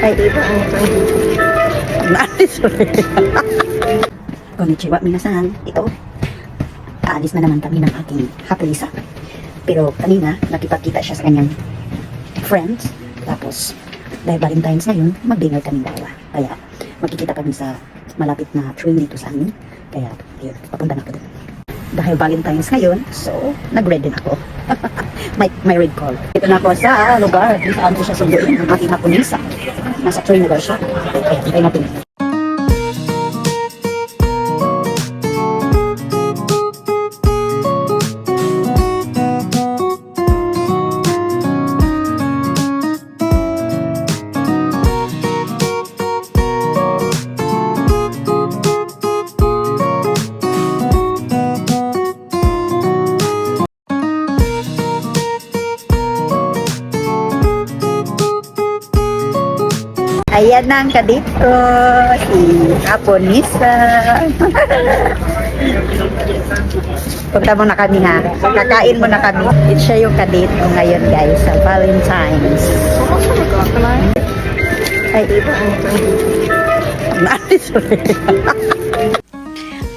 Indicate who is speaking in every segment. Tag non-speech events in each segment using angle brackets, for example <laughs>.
Speaker 1: Ay, iba. Naalis Konnichiwa, minasan. Ito, aalis na naman kami ng aking hapulisa. Pero kanina, nakipagkita siya sa kanyang friends. Tapos, dahil Valentine's ngayon, mag-dinner kami dalawa. Kaya, magkikita kami sa malapit na train dito sa amin. Kaya, yun, papunta na ako doon. Dahil Valentine's ngayon, so, nag-red din ako. <laughs> may, may red call. Dito na ako sa lugar kung saan ko siya sunduin ang aking hapulisa. Nasa train na daw siya. Kaya, hintay natin. Ayan na ang kadit si Aponisa. Punta mo na kami ha. Kakain mo na kami. Siya yung kadit ko ngayon guys sa Valentine's. Ay, <laughs>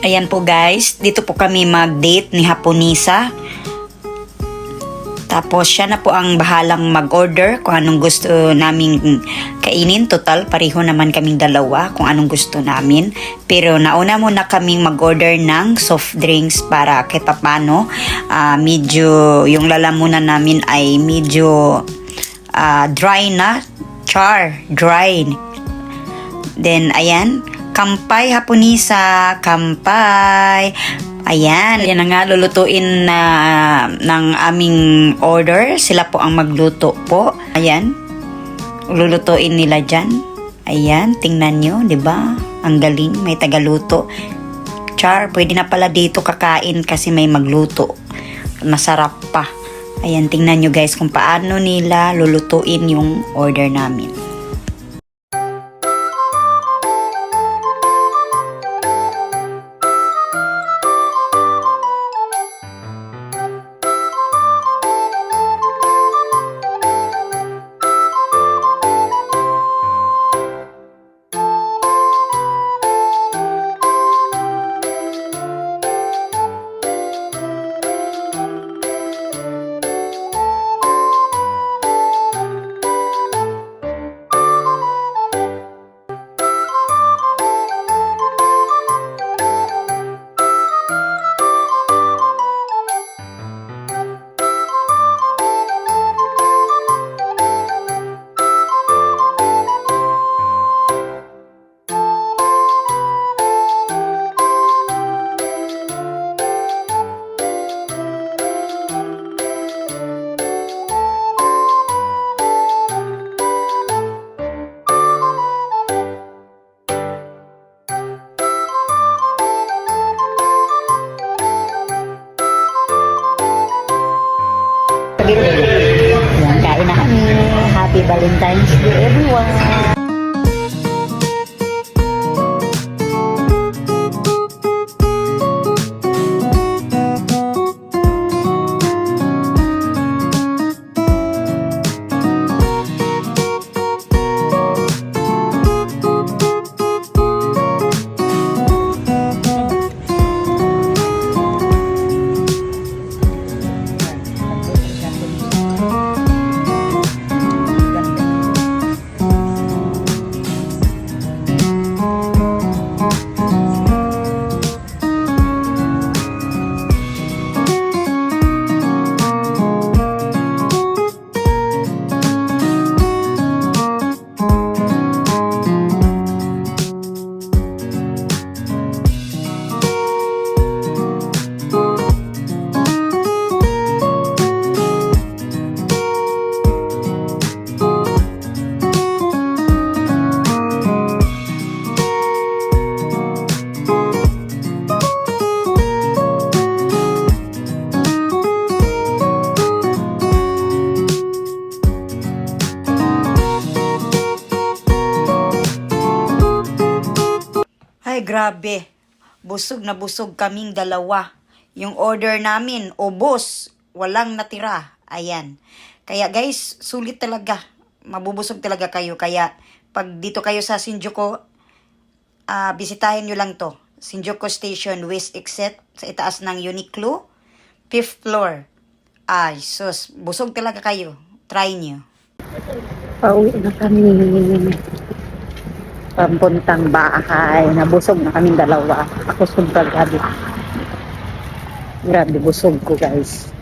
Speaker 2: Ayan po guys, dito po kami mag-date ni Haponisa. Tapos siya na po ang bahalang mag-order kung anong gusto naming kainin. Total, pareho naman kaming dalawa kung anong gusto namin. Pero nauna muna kaming mag-order ng soft drinks para kahit papano. ah, medyo, yung lalamunan namin ay medyo ah, dry na. Char, dry. Then, ayan, kampay hapunisa, kampay. Ayan, yan na nga lulutuin na ng aming order. Sila po ang magluto po. Ayan, lulutuin nila dyan. Ayan, tingnan nyo, di ba? Ang galing, may tagaluto. Char, pwede na pala dito kakain kasi may magluto. Masarap pa. Ayan, tingnan nyo guys kung paano nila lulutuin yung order namin.
Speaker 1: Yan, kain na kami. Happy Valentine's Day everyone.
Speaker 2: Ay, grabe. Busog na busog kaming dalawa. Yung order namin, ubos. Walang natira. Ayan. Kaya guys, sulit talaga. Mabubusog talaga kayo. Kaya pag dito kayo sa Shinjuku, ah bisitahin nyo lang to. Shinjuku Station West Exit sa itaas ng Uniqlo, fifth floor. Ay, sus, busog talaga kayo. Try nyo.
Speaker 1: Pauwi na kami. Papuntang bahay. Nabusog na kaming dalawa. Ako sobrang grabe. Grabe, busog ko guys.